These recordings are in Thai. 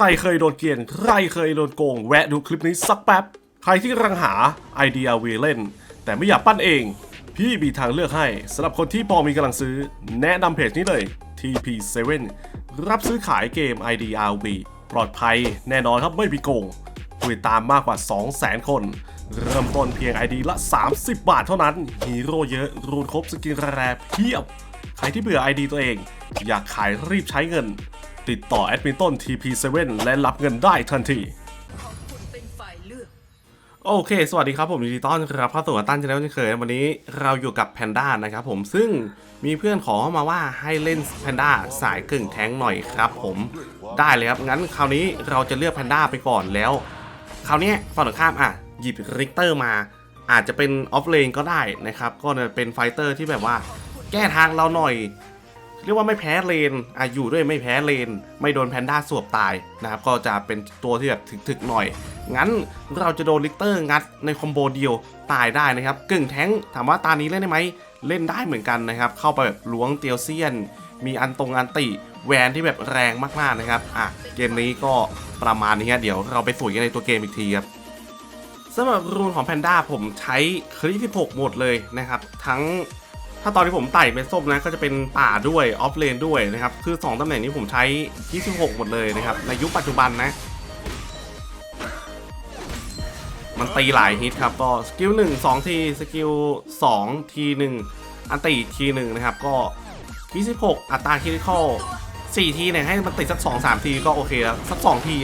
ใครเคยโดนเกลียนใครเคยโดนโกง แวะดูคลิปนี้สักแป๊บ ใครที่กำลังหา IDRV เล่น แต่ไม่อยากปั้นเอง พี่มีทางเลือกให้สำหรับคนที่พอมีกำลังซื้อ แนะนำเพจนี้เลย TP7 รับซื้อขายเกม IDRV ปลอดภัยแน่นอนครับไม่มีโกงผู้ติดตามมากกว่า 200,000 คน เริ่มต้นเพียง ID ละ 30 บาทเท่านั้น ฮีโร่เยอะ รูนครบสกินแรเพียบ ใครที่เบื่อ ID ตัวเอง อยากขายรีบใช้เงิน ติดต่อแอดมินต้น TP7 และรับเงินได้ทันทีคุณเป็นฝ่ายเลือกโอเค สวัสดีครับผมยินดีต้อนรับเข้าสู่ตั้นชาแนลเช่นเคย วันนี้เราอยู่กับแพนด้านะครับผมซึ่งมีเพื่อนขอเข้ามาว่าให้เล่นแพนด้าสายกึ่งแท้งหน่อยครับผมได้เลยครับงั้นคราวนี้เราจะเลือกแพนด้าไปก่อนแล้ว คราวนี้ฝั่งตรงข้ามอะหยิบริกเตอร์มา อาจจะเป็นออฟเลนก็ได้นะครับ ก็จะเป็นไฟเตอร์ที่แบบว่า แก้ทางเราหน่อยเรียกว่าไม่แพ้เลนอะอยู่ด้วยไม่แพ้เลน ไม่โดนแพนด้าสวบตายนะครับก็จะเป็นตัวที่แบบถึกๆหน่อย งั้นเราจะโดนลิกเตอร์งัดในคอมโบเดียวตายได้นะครับกึ่งแท้งถามว่าตานี้เล่นได้ไหมเล่นได้เหมือนกันนะครับเข้าไปแบบล้วงเตียวเซียน มีอันตรงอันติแวนที่แบบแรงมากๆนะครับอะเกมนี้ก็ประมาณนี้ฮะเดี๋ยวเราไปสวยกันในตัวเกมอีกทีครับสำหรับรูนของแพนด้าผมใช้คลิป16หมดเลยนะครับ ทั้ง ถ้าตอนที่ผมไต่เป็นส้มนะก็จะเป็นป่าด้วยออฟเลนด้วยนะครับ คือ 2ตำแหน่งนี้ผมใช้ 26 หมดเลยนะครับ ในยุคปัจจุบันนะ มันตีหลายฮิตครับ ก็สกิล1 2 ที สกิล2ที1อันตีทีหนึ่งนะครับ ก็ 26 อัตราคิริคอล4ทีเนี่ยให้มันติดสัก 2 3 ทีก็โอเคแล้ว สัก 2 ที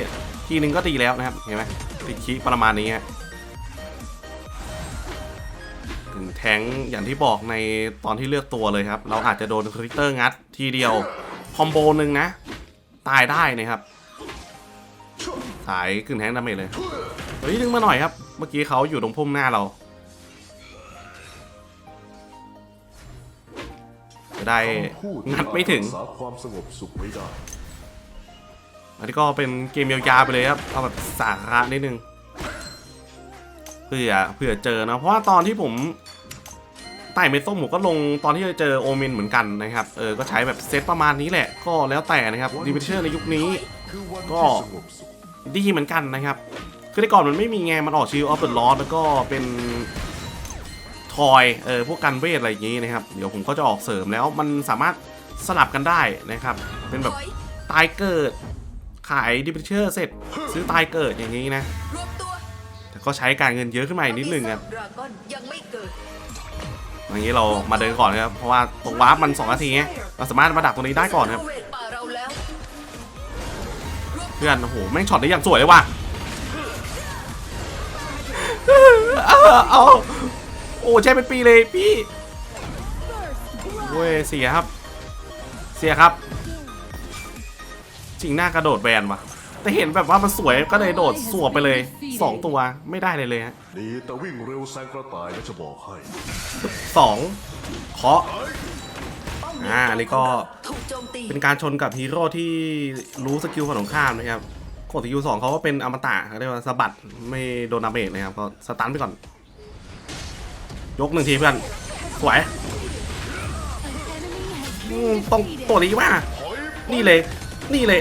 ทีหนึ่งก็ดีแล้วนะครับ เห็นไหมติดคิประมาณนี้ฮะ ถึงแท้งอย่างที่บอกในตอนที่เลือกตัวเลยครับ เราอาจจะโดนคริเตอร์งัดทีเดียวคอมโบหนึ่งนะ ตายได้นะครับ สายกึ่งแท้งดาเมจเลยเฮ้ยดึงมาหน่อยครับ เมื่อกี้เขาอยู่ตรงพุ่มหน้าเราจะได้งัดไม่ถึงความสงบสุขไม่ได้อันนี้ก็เป็นเกมยาวๆไปเลยครับ เอาแบบสาระนิดนึง ผื่อเผื่อเจอนะ เพราะว่าตอนที่ผมไต่เมส้มผมก็ลงตอนที่เจอโอเมนเหมือนกันนะครับเออก็ใช้แบบเซตประมาณนี้แหละ ก็แล้วแต่นะครับดิวิเชอร์ในยุคนี้ ก็ดีเหมือนกันนะครับคือในก่อนมันไม่มีไงมันออกชิลออฟเดอะลอแล้วก็เป็นทอยเออพวกกันเวทอะไรอย่างงี้นะครับ เดี๋ยวผมก็จะออกเสริมแล้วมันสามารถสลับกันได้นะครับ เป็นแบบตายเกิด ขายดิพิเชอร์เสร็จซื้อตายเกิดอย่างนี้นะ ก็ใช้การเงินเยอะขึ้นมาอีกนิดนึงครับดราก้อนยังไม่เกิดอย่างนี้เรามาเดินก่อนนะครับเพราะว่าตรงวาร์ปมัน2นาทีไงเราสามารถมาดักตรงนี้ได้ก่อนครับเวทป่าเราแล้วเพื่อนโอ้โหแม่งช็อตได้อย่างสวยเลยว่ะเอาเอาโอ้ใช่เป็นปีเลยพี่เว้ยเสียครับ เสียครับจริงหน้ากระโดดแวนว่ะ แต่เห็นแบบว่ามันสวยก็เลยโดดสวบไปเลย 2 ตัวไม่ได้เลยเลยฮะดีแต่วิ่งเร็วแซงกระต่ายนะจะบอกให้สองเคาะอ่าอันนี้ก็ถูกโจมตีเป็นการชนกับฮีโร่ที่รู้สกิลฝั่งตรงข้ามนะครับกดสกิลสองเขาก็เป็นอมตะเขาเรียกว่าสะบัดไม่โดนดาเมจนะครับก็สตันไปก่อน ยกหนึ่งทีเพื่อนสวยอืมต้องตัวนี้มานี่เลย นี่เลย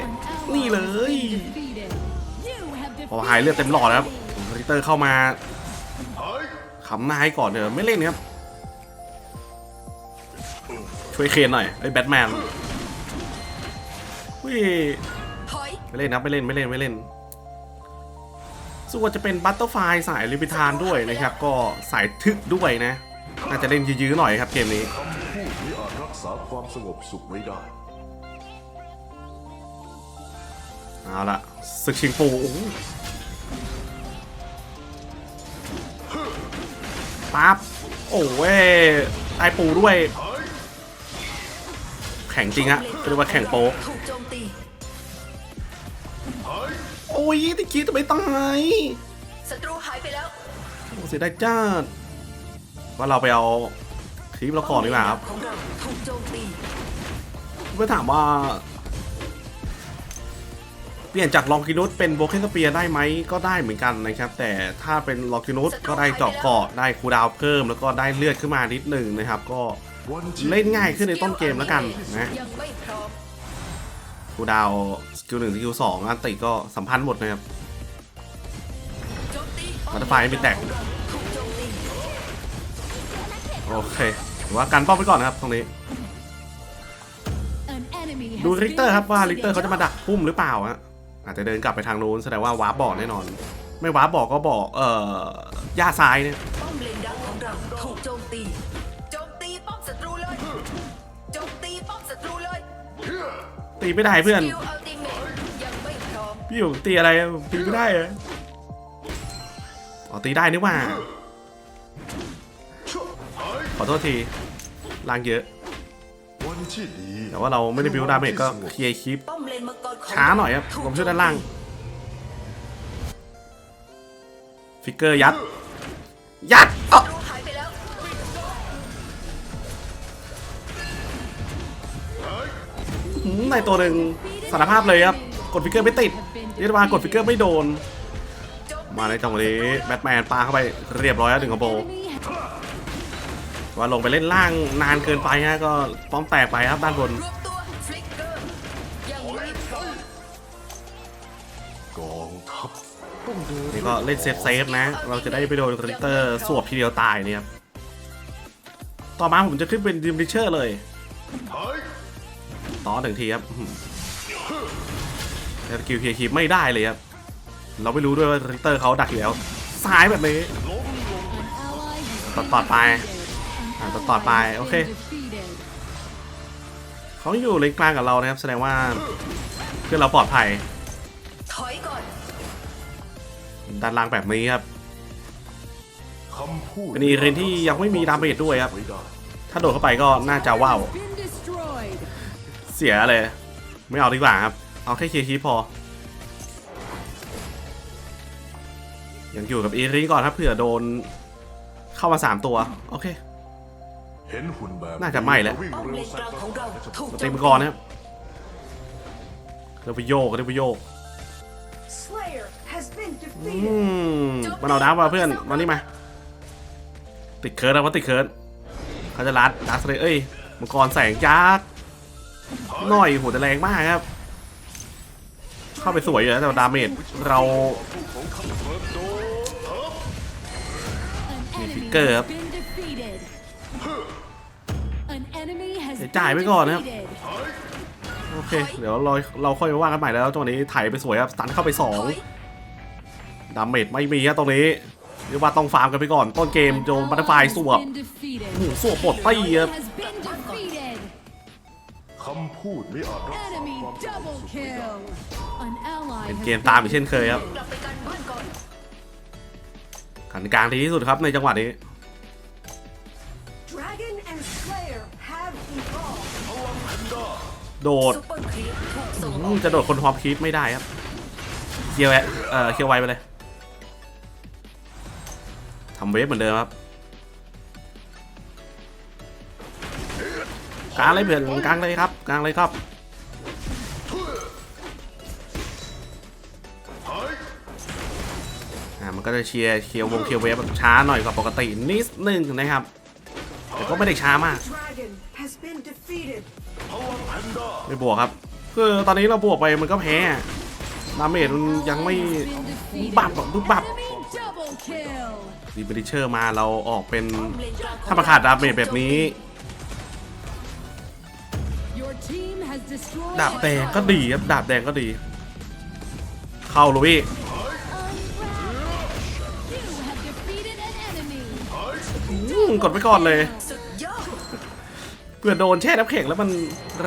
นี่เลยพอหายเลือดเต็มหลอดแล้วครับริเตอร์เข้ามาขำหน้าให้ก่อนเดี๋ยวไม่เล่นครับช่วยเคนหน่อยไอ้แบทแมนวิถอยไม่เล่นนะไม่เล่นไม่เล่นไม่เล่นส่วนจะเป็นบัตเตอร์ไฟสายลิบิทานด้วยนะครับ ก็สายทึกด้วยนะน่าจะเล่นยื้อๆหน่อยครับเกมนี้ผู้นี้อาจรักษาความสงบสุขไม่ได้ เอาละศึกชิงปูโอ้โหปั๊บโอ้เว้ยตายปูด้วย แข่งจริงฮะเรียกว่าแข่งโป๊กถูกโจมตีโอ้ยตะกี้จะไม่ตายศัตรูหายไปแล้วโอ้เสียดายจ้าดว่าเราไปเอาคลิปเราก่อนดีกว่าครับของเราถูกโจมตีเพื่อถามว่า เปลี่ยนจากลองกินุสเป็นโบเคนสเปียได้ไหมก็ได้เหมือนกันนะครับ แต่ถ้าเป็นลองกินุสก็ได้เจาะเกาะได้คูลดาวน์เพิ่ม แล้วก็ได้เลือดขึ้นมานิดหนึ่งนะครับ ก็วันที่เล่นง่ายขึ้นในต้นเกมแล้วกันนะยังไม่พร้อมคูลดาวน์สกิลหนึ่งสกิลสองอันติก็สัมพันธ์หมดนะครับโจมตีบัตเตอร์ไฟไม่แตกถูกโจมตีโอเคถือว่ากันป้อมไปก่อนนะครับตรงนี้ดูริกเตอร์ครับว่าริกเตอร์เขาจะมาดักพุ่มหรือเปล่าฮะ อาจจะเดินกลับไปทางนู้นแสดงว่าวาร์ปบอกแน่นอน ไม่วาร์ปบอกก็บอกเอ่อย่าซ้ายเนี่ยป้อมเลนดังของเราถูกโจมตีโจมตีป้อมศัตรูเลยโจมตีป้อมศัตรูเลยตีไม่ได้เพื่อนสกิลอัลติเมทยังไม่พร้อมพี่อยู่ตีอะไรอะตีไม่ได้เหรออ๋อตีได้นี่หว่าขอโทษทีล่างเยอะวัน ที่ดีแต่ว่าเราไม่ได้บิวดาเมจก็เคลียร์คลิป ป้อมเลนมังกรของช้าหน่อยครับถูกผมช่วยด้านล่าง ฟิกเกอร์ยัด ยัดเอ้าศัตรูหายไปแล้วหืมในตัวหนึ่งสารภาพเลยครับ กดฟิกเกอร์ไม่ติดเรียกว่ากดฟิกเกอร์ไม่โดนโจมตีมาในจังหวะนี้แบทแมนปาเข้าไปเรียบร้อยแล้วหนึ่งคอมโบ ว่าลงไปเล่นล่างนานเกินไปฮะก็ป้อมแตกไปครับด้านบนกองทัพนี่ก็เล่นเซฟเซฟนะ เราจะได้ไปโดนคริเตอร์สวบทีเดียวตายเนี่ยครับต่อมาผมจะขึ้นเป็นดิมริเชอร์เลย ต่อหนึ่งทีครับแต่กิลเคียคีไม่ได้เลยครับ เราไม่รู้ด้วยว่าริเตอร์เขาดักอยู่แล้วซ้ายแบบนี้ตัดต่อไป อะตัดต่อไปโอเคเขาอยู่เลนกลางกับเรานะครับ แสดงว่าเพื่อนเราปลอดภัยถอยก่อนด้านล่างแบบนี้ครับคำพูดเป็นอีเรนที่ยังไม่มีดาเมจด้วยครับไว้ได้ถ้าโดดเข้าไปก็น่าจะว้าว เสียเลย ไม่เอาดีกว่าครับ เอาแค่เคลียร์คีปพอ ยังอยู่กับอีริงก่อนครับเผื่อโดนเข้ามา 3 ตัว โอเค เห็นหุ่นแบบน่าจะไหม้แล้ววิ่งป้อมเร็เลวนแซกลางงของเราถูกโจตีมมังตีกรนะครับเรียกไปโยกเรียกไปโยก Slayer has been อื defeated. มมันเอาน้ำมาเพื่อนมานี่มา ติดเคิร์ดนะว่าติดเคิร์ดเขาจะรัดดักเลยเอ้ยมังกรแสงยักษ์หน่อยโหแต่แรงมากครับ เข้าไปสวยอยู่แล้วแต่ว่าดาเมจเราฟิกเกเกออร์ร์คครัรับบ เดี๋ยวจ่ายไว้ก่อนนะครับโอเค เดี๋ยวเราเราค่อยมาว่ากันใหม่แล้วตรงนี้ไถไปสวยครับสตันเข้าไปสองถอยดาเมจไม่มีครับตรงนี้เรียกว่าต้องฟาร์มกันไปก่อน ต้นเกมโจมบัตเตอร์ไฟสวบโอ้โหสวบปลดตีครับคำพูดไม่อาจรักษาความสงบสุขไว้ได้เป็นเกมตามอีกเช่นเคยครับกลับไปกันบ้านก่อนขันกลางดีที่สุดครับในจังหวะนี้ โดดจะโดดคนพร้อมคีปไม่ได้ครับเคียวแวะเอ่อเคียวไวไปเลยทำเวฟเหมือนเดิมครับกลางเลยเพื่อนกลางเลยครับกลางเลยครับอ่ามันก็จะเชียร์เคียววงเคียวเวฟช้าหน่อยกว่าปกตินิดนึงนะครับแต่ก็ไม่ได้ช้ามาก Dragon has been defeated. ไม่บวกครับคือตอนนี้เราบวกไปมันก็แพ้ดาเมจมันยังไม่บับหรอกบึ้บบับดีเบริเชอร์มาเราออกเป็นป้อมเลนกลางของถ้ามาขาดดาเมจแบบนี้ดาบแดงก็ดีครับดาบแดงก็ดี เข้าลุยอืมกดไปก่อนเลยสุดยอด เพื่อโดนแช่น้ำแข็งแล้วมัน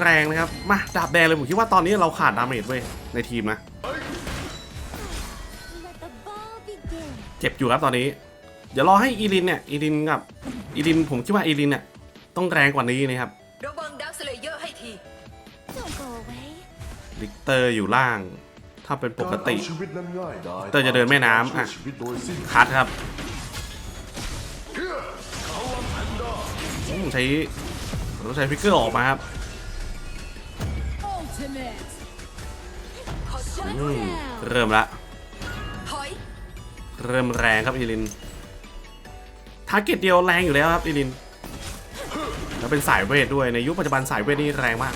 แรงนะครับ มาดาบแดงเลยผมคิดว่าตอนนี้เราขาดดาเมจเว้ยในทีมนะ เจ็บอยู่ครับตอนนี้ เดี๋ยวรอให้อีลินเนี่ยอีลินกับอีลินผมคิดว่าอีลินเนี่ยต้องแรงกว่านี้นะครับระวังดักสเลเยอร์ให้ทีลิกเตอร์อยู่ล่าง ถ้าเป็นปกติารเอาชีวิตนั้นง่ายได้เตอร์จะเดินแม่น้ำอะช่วยชีวิตโดยสิ้นคัดครับอืมใช้ เราใช้ฟิกเกอร์ออกมาครับขอช่วยอืมเริ่มละถอยเริ่มแรงครับอีลินทาร์เก็ตเดียวแรงอยู่แล้วครับอีลิน แล้วเป็นสายเวทด้วยในยุคปัจจุบันสายเวทนี่แรงมาก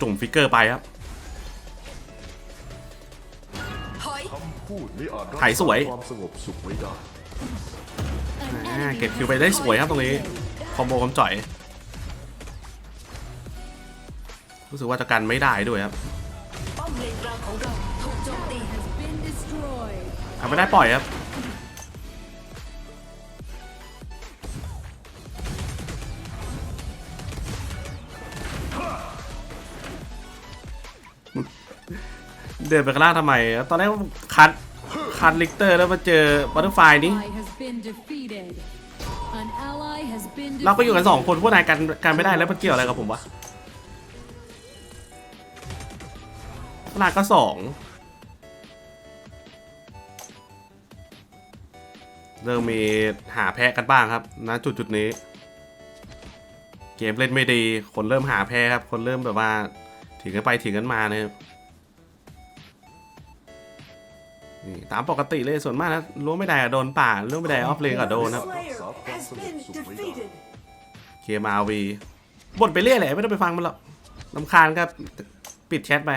จุ่มฟิกเกอร์ไปครับถอยคำพูดนี้อาจรักถ่ายสวยษาความสงบสุขไว้ได้ อ่าเก็บคิวไปได้สวยครับตรงนี้ คอมโบคอมจ่อย รู้สึกว่าจะกันไม่ได้ด้วยครับเอาถูกโจมตี Has been destroyed. ทำไม่ได้ปล่อยครับเดินไปข้างล่างทำไม ตอนแรกคัดคัดลิกเตอร์แล้วมาเจอบัตเตอร์ไฟนี่ เราก็อยู่กันสองคนพวกนายกันกันไม่ได้แล้วมันเกี่ยวอะไรกับผมวะขนาดก็สองเริ่มมีหาแพ้กันบ้างครับณจุดจุดนี้ เกมเล่นไม่ดี คนเริ่มหาแพ้ครับ คนเริ่มแบบว่าถึงกันไปถึงกันมาเนะ นี่ตามปกติเลยส่วนมากนะล้วงไม่ได้อะโดนป่าล้วงไม่ได้ออฟเลนก็โดนครับ Slayer has been defeated. เกมอาวีบ่นไปเรื่อยแหละไม่ต้องไปฟังมันหรอกลำคาญก็ปิดแชทไป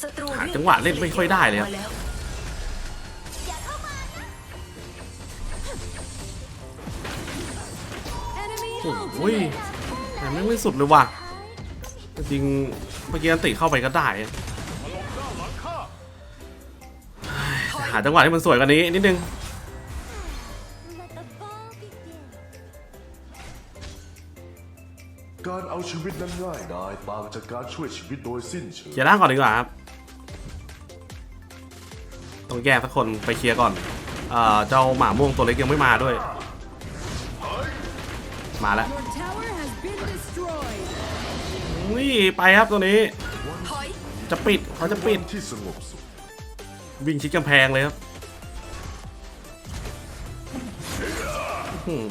ศัตรูหาจังหวะเล่นไม่ค่อยได้เลยครับ อ้ยแต่ไม่งไม่สุดเลยว่ะ จริงๆเมื่อกี้อันติเข้าไปก็ได้อะหาจังหวะที่มันสวยกว่านี้นิดนึงการเอาชีวิตนั้นง่ายดายต่างจากการช่วยชีวิตโดยสิ้นเชิงเคลียร์ร่างก่อนดีกว่าครับ ต้องแยกสักคนไปเคลียร์ก่อนเอ่อเจ้าหมาม่วงตัวเล็กยังไม่มาด้วย มาแล้ว Your tower has been destroyed. อุ้ยไปครับตัวนี้ถอยจะปิดเขาจะปิดวันที่สงบสุขวิ่งชิดกำแพงเลยครับอื้อหือ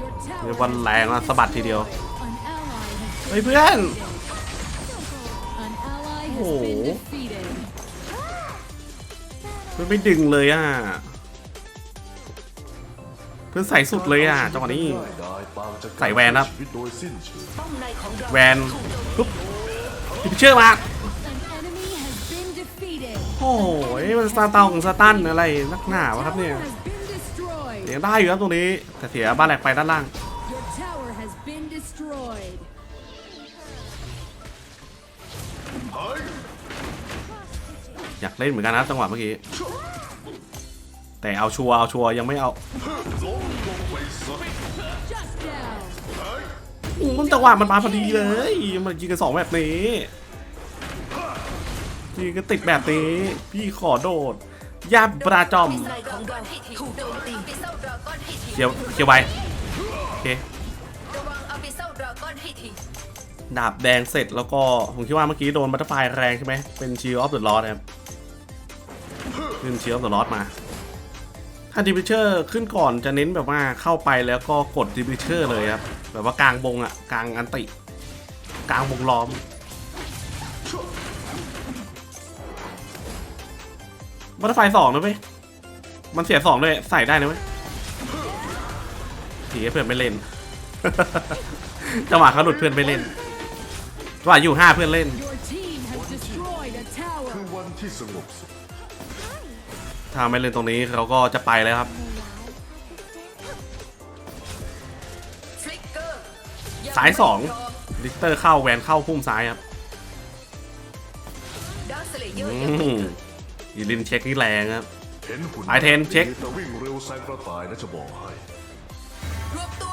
Your tower เรียกว่า has แรงนะ been สะบัดทีเดียว destroyed. An ally has เฮ้ย been เพื่อน An ally has Oh. been defeated. เพื่อนไม่ดึงเลยอะ เพื่อนใส่สุดเลยอะจังหวะนี้ ใส่แวนครับช่ยชีวิตโดยสิ้นป้อมในของเราแวนปุ๊บพิเชื่อมาโอ้ยมันซาเตาของซาตันอะไรนักหนาวะครับเนี่ย Tower has been destroyed. เสียงได้อยู่ครับตรงนี้ แต่เสียบ้านแหลกไปด้านล่างอยากเล่นเหมือนกันนะครับจังหวะเมื่อกี้ แต่เอาชัวร์เอาชัวร์ยังไม่เอา Shut down. อืมจังหวะมันมาพอดีเลย มันยิงกันสองแบบนี้ยิงกันติดแบบนี้ พี่ขอโดดย่าปลาจอมป้อมในของเราถูกโจมตีปิเซลดราก้อนใยวเคียวไวโอเคดาบแดงเสร็จแล้วก็ ผมคิดว่าเมื่อกี้โดนบัตเตอร์ไฟแรงใช่ไหมเป็นชิลออฟเดอะลอสครับขึ้นชิลออฟเดอะลอสมา ถ้าดิบิเชอร์ขึ้นก่อนจะเน้นแบบว่าเข้าไปแล้วก็กดดิบิเชอร์เลยครับ แบบว่ากลางบงอะกลางอันติ กลางวงล้อม บัตเตอร์ไฟสองนะเว้ยมันเสียสองด้วยใส่ได้นะเว้ยถีให้เพื่อนไม่เล่นจังหวะเขาหลุดเพื่อนไม่เล่นจังหวะอยู่ห้าเพื่อนเล่น Your team has destroyed a คือ tower. วันที่สงบสุข ถ้าไม่เล่นตรงนี้เขาก็จะไปแล้วครับสายสองไม่พร้มลิกเตอร์เข้าแวนเข้าพุ่มซ้ายครับอืมยินลินเช็คนี่แรงครับไปเทนเช็ควิ่งเร็วแซงกระต่ายนะจะบอกให้รวมตัว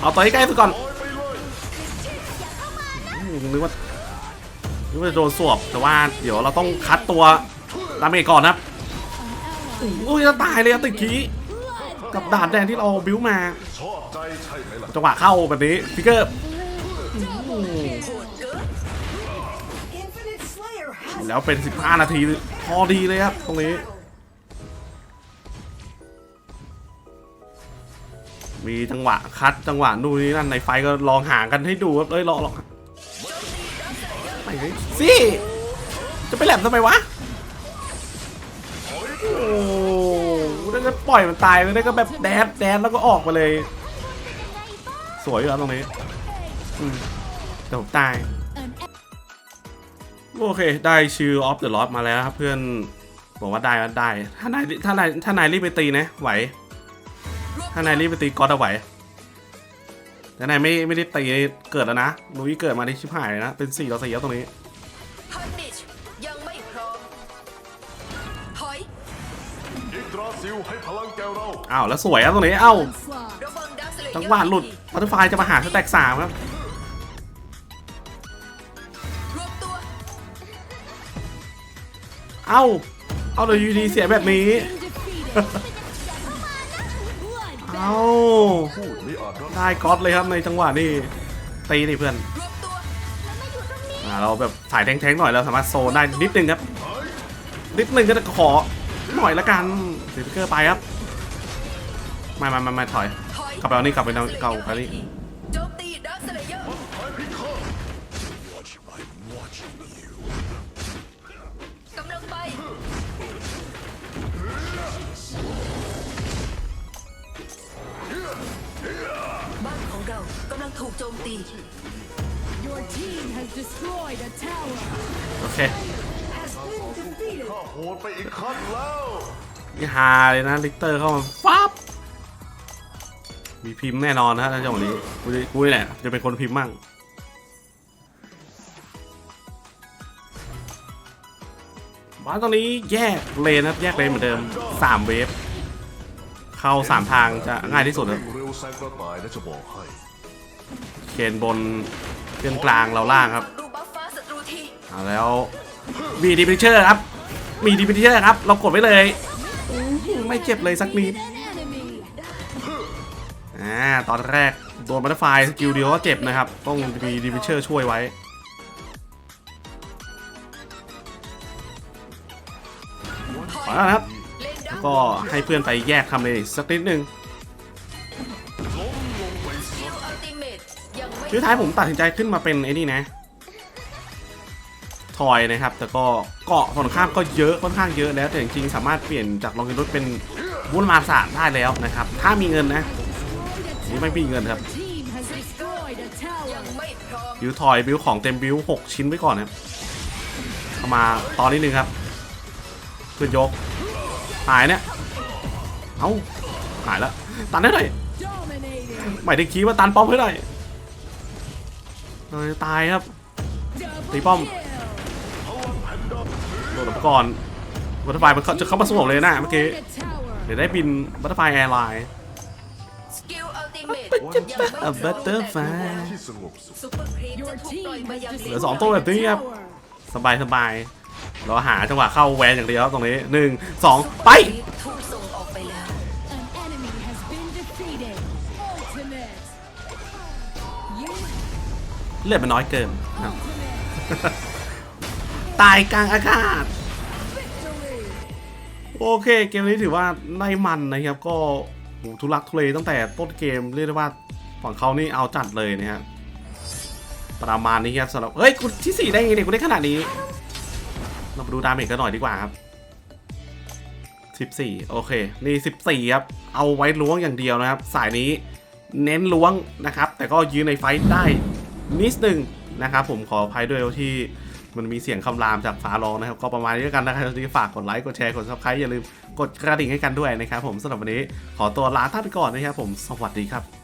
เอาตัวให้ใกล้สุดก่อนนึกว่านึกว่าจะโดนสวบแต่ว่าเดี๋ยวเราต้องคัดตัว ดาเมจก่อนนะครับอุ้ยจะตายเลยอะติดคีกับดาบแดงที่เราบิ้วมา จังหวะเข้าแบบนี้ฟิกเกอร์แล้วเป็น 15 นาที พอดีเลยครับ ตรงนี้ มีจังหวะคัดจังหวะนู่นนี่นั่นในไฟก็ลองหางกันให้ดูครับเอ้ยลองลองไปสิจะไปแหลมทำไมวะ โอ้แล้วก็ปล่อยมันตายแล้วก็แบบแดดแดดแล้วก็ออกมาเลย สวยอยู่แล้วตรงนี้แต่ผมตาย โอเค ได้ชื่อออฟเดอะลอ d มาแล้วครับเพื่อนบอกว่าได้ก็ได้ ถ้านายถ้านายถ้านายรีบไปตีนะไหว ถ้านายรีบไปตีก็อดไหวแต่นายไม่ไม่ได้ตีเกิดแล้วนะลุยเกิดมาในชิบหายเลยนะ เป็นสี่ต่อสี่แล้วตรงนี้ ให้พลังแก่เราอ้าวแล้วสวยครับตรงนี้เอ้า onslaught. ระวังดักสเลเยอร์จังหวะหลุดพัตเตอร์ไฟจะมาหาสแต็กสามครับรวมตัวเอ้าเอาเลยยูดีเสียแบบนี้ Been defeated. Blood เอ้าพูดไม่อาจรับได้ก๊อตเลยครับในจังหวะนี้ตีนี่เพื่อนรวมตัวอ่าเราแบบสายแทงๆหน่อยเราสามารถโซนได้นิดนึงครับนิดนึงก็จะขอ หน่อยละกันสติกเกอร์ไปครับไม่ไม่ไม่ไม่ถอยถอย กลับไปเอานี่กลับไปเอาเก่าไปนี่โจมตีดักสเลเยอร์กำลังไปบ้านของเรากำลังถูกโจมตี Your team has destroyed a tower. โดไปอีกขั้นแล้วนี่ฮาเลยนะลิกเตอร์เข้ามาปั๊บมีพิมพ์แน่นอนนะฮะในจังหวะนี้กูจะกูนี่แหละจะเป็นคนพิมพ์มั่งบ้านตรงนี้แยกเลนนะครับแยกเลนเหมือนเดิมสามเวฟ เข้าสามทางจะง่ายที่สุดครับเร็วแซงกระต่ายนะจะบอกให้เคนบนเคนกลางเราล่างครับดูบัฟฟ้าศัตรูทีเอาแล้วมีดีพิเชอร์ครับ มีดีพิเชอร์ครับ เรากดไว้เลยอื้อหือไม่เจ็บเลยสักนิด An enemy. อ่าตอนแรกโดนบัตเตอร์ไฟสกิลเดียวก็เจ็บนะครับ ต้องมีดีพิเชอร์ช่วยไว้ถอยขอแล้วนะครับเล่นดักก็ให้เพื่อนไปแยกทำเลยสักนิดนึงสกิลอัลติเมตยังไม่ชื่อท้ายผมตัดสินใจขึ้นมาเป็นไอ้นี่นะ ทอยนะครับ แต่ก็เกาะฝั่งข้ามก็เยอะค่อนข้างเยอะแล้ว แต่จริงๆ สามารถเปลี่ยนจากลองกินรถเป็นบุญมาศาสได้แล้วนะครับ ถ้ามีเงินนะนี่ไม่มีเงินครับ Your team has destroyed a ยัง tower. ไม่พร้อมบิวทอยบิวของเต็มบิวหกชิ้นไว้ก่อนนะครับเข้ามาตอนนิดนึงครับเพื่อนยกหายเนี่ยเอ้าหายแล้วตันได้หน่อยหมายถึงคีย์ว่าตันป้อมให้หน่อยเออตายครับ Double Tí bom. kill. โดนก่อนบัตเตอร์ไฟมันจะเข้ามาสวมเลยนะเมื่อกี้ Destroyed a tower. เดี๋ยวได้บินบัตเตอร์ไฟแอร์ไลน์สกิลอัลติเมตจะเป็นอะบัตเตอร์ไฟที่สงบสุขซุปเปอร์ครีม Your จะถูกปล่อย team มา has ยังเหลือเลนสองตัวแบบนี้ครับ Tower. สบายสบายเราหาจังหวะเข้าแวนอย่างเดียวครับตรงนี้หนึ่งสองไปถูกส่งออกไปแล้ว An enemy has been defeated. Ultimate. You เลือดมันน้อยเกินครับ ตายกลางอากาศ โอเคเกมนี้ถือว่าได้มันนะครับก็ทุลักทุเลตั้งแต่ต้นเกมเรียกได้ว่าฝั่งเขานี่เอาจัดเลยนะครับประมาณนี้ครับสำหรับเฮ้ยกูที่สี่ได้ไงเนี่ยกูได้ขนาดนี้ เรามาดูดาเมจกันหน่อยดีกว่าครับ 14 โอเค นี่ 14 ครับ เอาไว้ล้วงอย่างเดียวนะครับ สายนี้เน้นล้วงนะครับ แต่ก็ยืนในไฟท์ได้นิดนึงนะครับ ผมขออภัยด้วยที่ มันมีเสียงคำรามจากฟ้าร้องนะครับ ก็ประมาณนี้แล้วกันนะครับที่ฝากกดไลค์ กดแชร์ กดซับสไครต์อย่าลืมกดกระดิ่งให้กันด้วยนะครับผมสำหรับวันนี้ขอตัวลาท่านไปก่อนนะครับผม สวัสดีครับ